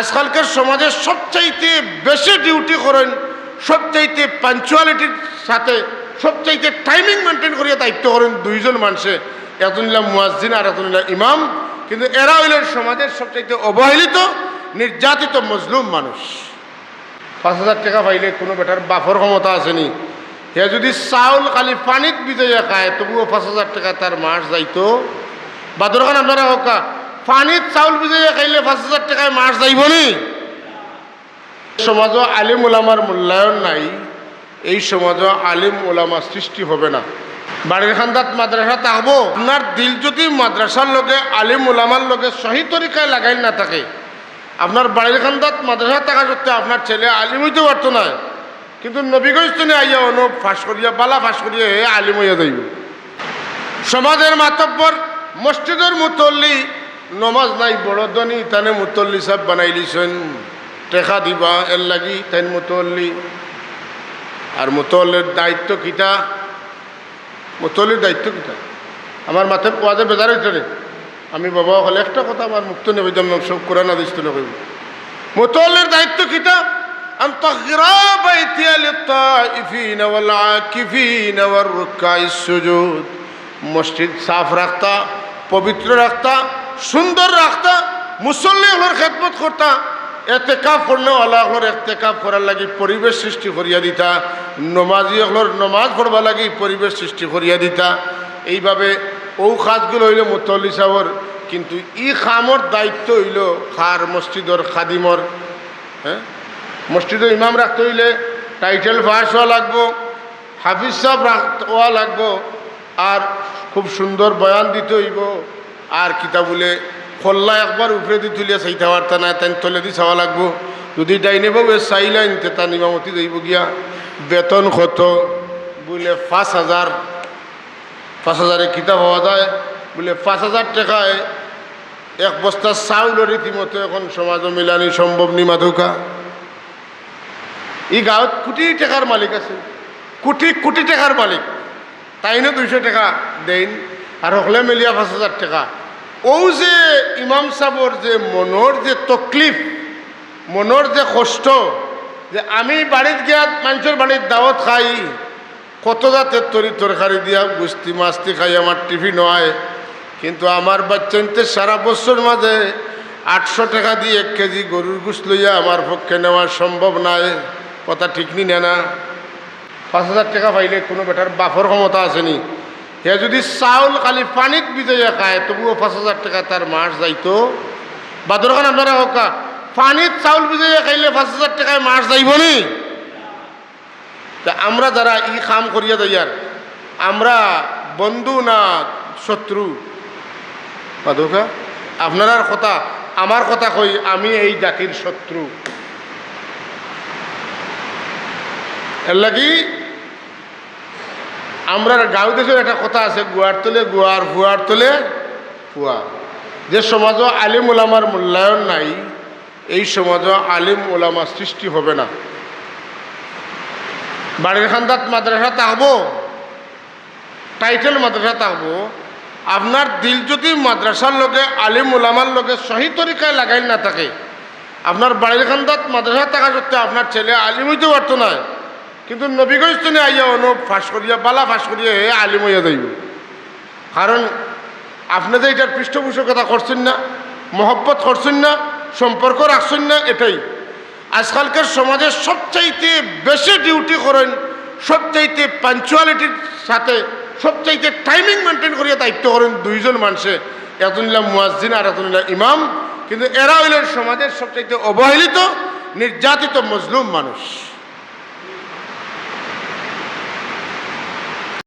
আজকালকার সমাজে সবচাইতে বেশি ডিউটি করেন, সবচাইতে পাঞ্চুয়ালিটির সাথে, সবচাইতে টাইমিং মেনটেন করিয়া দায়িত্ব করেন দুইজন মানুষে হইলাম মুয়াজ্জিন আর হইলাম ইমাম। কিন্তু এরা হইলেন সমাজের সবচাইতে অবহেলিত, নির্যাতিত, মজলুম মানুষ। পাঁচ হাজার টাকা পাইলে কোনো বেটার বাফর ক্ষমতা আসেনি। হে যদি চাউল খালি পানিত ভিজাইয়া খায়, তবুও পাঁচ হাজার টাকা তার মাস যাইতো। বা দরকার আপনারা হোক পানিত চাউল ভিজাইয়া খাইলে পাঁচ হাজার টাকায় মাছ যাইব নি? সমাজও আলিম ওলামার মূল্যায়ন নাই, এই সমাজও আলিম ওলামা সৃষ্টি হবে না। বাড়ির খান্দাত মাদ্রাসা থাকব আপনার দিল যদি মাদ্রাসার লগে, আলিম ওলামার লগে সহি তরিকায় লাগাই না থাকে আপনার বাড়ির খান্দাত মাদ্রাসা থাকা সত্ত্বে আপনার ছেলে আলিম হইতে পারতো না কিন্তু নবীগঞ্জনে আইয়া অনু ফাঁস করিয়া বালা ফাঁস করিয়া হে আলিম হইয়া যাইব। সমাজের মাতব্বর, মসজিদের মুতল্লি নমাজ নাই বড় ধনী তানে মুতল্লি সব বানাইলিছেন টেকা দিবা এর লাগি তাইন মুতল্লি আর মুতল্লির দায়িত্ব কিতা মুতল্লির দায়িত্ব কিতা আমার মাথায় পোয়াতে বেজার হইতে রে আমি বাবা হলে একটা কথা আমার মুক্ত নেবে যেমন সব কোরআন আদিস তুলে কইব মুতল্লির দায়িত্ব কিতা أن طهر بيتي للطائفين والعاكفين والركع السجود মসজিদ সাফ রাখতা পবিত্র রাখতা সুন্দর রাখতা, মুসল্লি হলোর খেদমত করতা এতে কাপ করলে আল্লাহ হলোর এতে কাপ করার লাগি পরিবেশ সৃষ্টি করিয়া দিতা, নমাজি হলোর নমাজ পড়বা লাগি পরিবেশ সৃষ্টি করিয়া দিতা। এইভাবে ও কাজগুলো হইল মুতল্লি সাহর কিন্তু ই খামর দায়িত্ব হইল খার মসজিদর খাদিমর হ্যাঁ? মসজিদে ইমাম রাখতে হইলে টাইটেল পাস হওয়া লাগবো, হাফিজ সাহেব হওয়া লাগবো, আর খুব সুন্দর বয়ান দিতে হইব। আর কিতা বলে খোল্লা একবার উপরে দিয়ে তুলিয়া চাইতে পারতা না তাই তলে দিয়ে চাওয়া লাগবো। যদি ডাইনে বাবু চাইলেন তে নিমামতি দইব গিয়া। বেতন কত? বলে পাঁচ হাজার। পাঁচ হাজারে কিতাব হওয়া যায়। বলে পাঁচ হাজার টাকায় এক বস্তা চাউল রীতিমতো এখন সমাজ মিলানি সম্ভব নি মাধুকা। এই গাঁৱত কোটি টাকার মালিক আছে। কোটি কোটি টাকার মালিক। তাইনো দুইশো টাকা দেন আর হকলে মিলিয়া পাঁচ হাজার টাকা। ও যে ইমাম সাহর যে মনৰ যে তকলিফ, মনৰ যে কষ্ট, যে আমি বাড়িত গিয়া মানুষের বাড়ির দাওয়াত খাই, কত জাতের তরি তরকারি দিয়া গুস্তি মাস্তি খাই আমার টিফিন হয়। কিন্তু আমার বাচ্চাইতে সারা বছর মাঝে আটশো টাকা দিয়ে এক কেজি গরুর গুস লইয়া আমার পক্ষে নেওয়া সম্ভব নয় কথা ঠিক নি না পাঁচ হাজার টাকা পাইলে কোনো বেটার বাফর ক্ষমতা আসেনি হে যদি চাউল খালি পানিত ভিজাইয়া খায়, তবুও পাঁচ হাজার টাকা তার মাস যাইতো। বা দরকার আপনারা হোক পানিত চাউল ভিজাইয়া খাইলে পাঁচ হাজার টাকায় মাস যাইব নি? তা আমরা যারা ই কাম করিয়া যাইয়ার আমরা বন্ধু না শত্রু? মাধুকা আপনার কথা, আমার কথা কই, আমি এই জাতির শত্রু। এর লাগি আমরা গাঁও দেশের একটা কথা আছে, গুয়ার তোলে গুয়ার ফুয়ার তোলে ফুয়া যে সমাজ আলিম ওলামার মূল্যায়ন নাই, এই সমাজ আলিম ওলামা সৃষ্টি হবে না। বাড়ির খান্দাত মাদ্রাসা থাকব টাইটেল মাদ্রাসা থাকব আপনার দিল যদি মাদ্রাসার লগে আলিম ওলামার লগে সহি তরিকায় লাগাই না থাকে, আপনার বাড়ির খান্দাত মাদ্রাসা থাকা সত্ত্বে আপনার ছেলে আলিম হইতে পারতো না। কিন্তু নবীগঞ্জনে আইয়া অনু ফাঁস করিয়া, বালা ফাঁস করিয়া হে আলিম হইয়া যাইব। কারণ আপনি যে এটার পৃষ্ঠপোষকতা করছেন না, মহব্বত করছেন না, সম্পর্ক রাখছেন না, এটাই। আজকালকার সমাজে সবচাইতে বেশি ডিউটি করেন, সবচাইতে পাঞ্চুয়ালিটির সাথে, সবচাইতে টাইমিং মেনটেন করিয়া দায়িত্ব করেন দুইজন মানুষে হইলাম মুয়াজ্জিন আর হইলাম ইমাম। কিন্তু এরা হইলেন সমাজের সবচাইতে অবহেলিত, নির্যাতিত, মজলুম মানুষ।